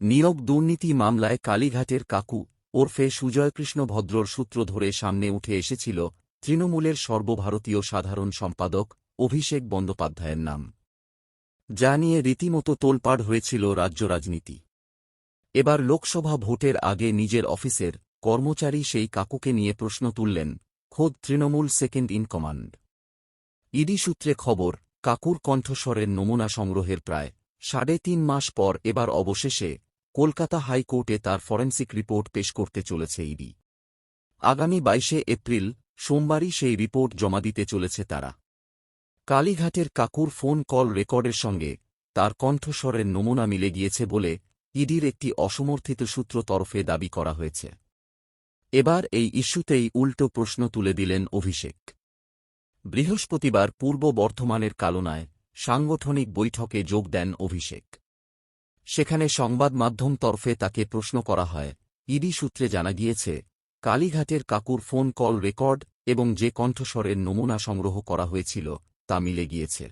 নিয়োগ দুর্নীতি মামলায় কালীঘাটের কাকু ওরফে সুজয়কৃষ্ণ ভদ্রর সূত্র ধরে সামনে উঠে এসেছিল তৃণমূলের সর্বভারতীয় সাধারণ সম্পাদক অভিষেক বন্দ্যোপাধ্যায়ের নাম। যা নিয়ে রীতিমতো তোলপাড় হয়েছিল রাজ্য রাজনীতি। এবার লোকসভা ভোটের আগে নিজের অফিসের কর্মচারী সেই কাকুকে নিয়ে প্রশ্ন তুললেন, খোদ Trinamool second in command. ED সূত্রে খবর, কাকুর কণ্ঠস্বরের নমুনা সংগ্রহের প্রায় সাড়ে তিন মাস পর এবার অবশেষে কলকাতা হাইকোর্টে তার ফরেন্সিক রিপোর্ট পেশ করতে চলেছে ইডি। আগামী বাইশে এপ্রিল, সোমবারই সেই রিপোর্ট জমা দিতে চলেছে তারা। কালীঘাটের কাকুর ফোন কল রেকর্ডের সঙ্গে তার কণ্ঠস্বরের নমুনা মিলে গিয়েছে বলে ইডির একটি অসমর্থিত সূত্র তরফে দাবি করা হয়েছে। এবার এই ইস্যুতেই উল্টো প্রশ্ন তুলে দিলেন অভিষেক। বৃহস্পতিবার পূর্ব বর্ধমানের কালনায় সাংগঠনিক বৈঠকে যোগ দেন অভিষেক। সেখানে সংবাদ মাধ্যম তরফে তাকে প্রশ্ন করা হয়। ইডি সূত্রে জানা গিয়েছে, কালীঘাটের কাকুর ফোন কল রেকর্ড এবং যে কণ্ঠস্বরের নমুনা সংগ্রহ করা হয়েছিল, তা মিলে গিয়েছে।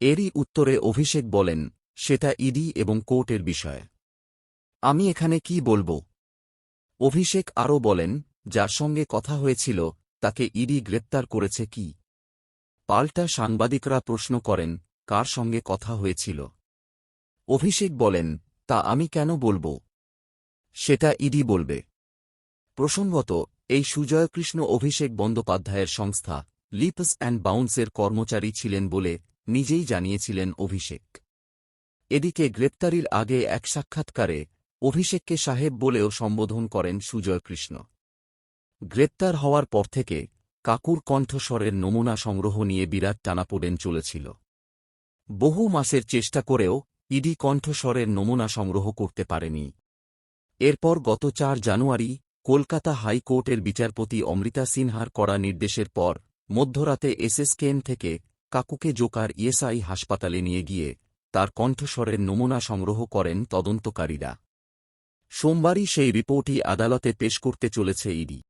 এরই উত্তরে অভিষেক বলেন, সেটা ইডি এবং কোর্টের বিষয়। আমি এখানে কি বলব? অভিষেক আরও বলেন, যার সঙ্গে কথা হয়েছিল, তাকে ইডি গ্রেপ্তার করেছে কি? পাল্টা সাংবাদিকরা প্রশ্ন করেন, কার সঙ্গে কথা হয়েছিল? অভিষেক বলেন, তা আমি কেন বলব? সেটা ইডি বলবে। প্রসঙ্গত, এই সুজয়কৃষ্ণ অভিষেক বন্দ্যোপাধ্যায়ের সংস্থা, লিপস অ্যান্ড বাউন্সের কর্মচারী ছিলেন বলে নিজেই জানিয়েছিলেন অভিষেক। এদিকে গ্রেপ্তারির আগে এক সাক্ষাৎকারে অভিষেককে সাহেব বলেও সম্বোধন করেন সুজয়কৃষ্ণ। গ্রেপ্তার হওয়ার পর থেকে কাকুর কণ্ঠস্বরের নমুনা সংগ্রহ নিয়ে বিরাট টানাপোড়েন চলেছিল। বহু মাসের চেষ্টা করেও ইডি কণ্ঠস্বরের নমুনা সংগ্রহ করতে পারেনি। এরপর গত চার জানুয়ারি, কলকাতা হাইকোর্টের বিচারপতি অমৃতা সিনহার করা নির্দেশের পর, মধ্যরাতে এসএসকেএন থেকে কাকুকে জোকার ইএসআই হাসপাতালে নিয়ে গিয়ে তার কণ্ঠস্বরের নমুনা সংগ্রহ করেন তদন্তকারীরা। সোমবারই সেই রিপোর্টই আদালতে পেশ করতে চলেছে ইডি।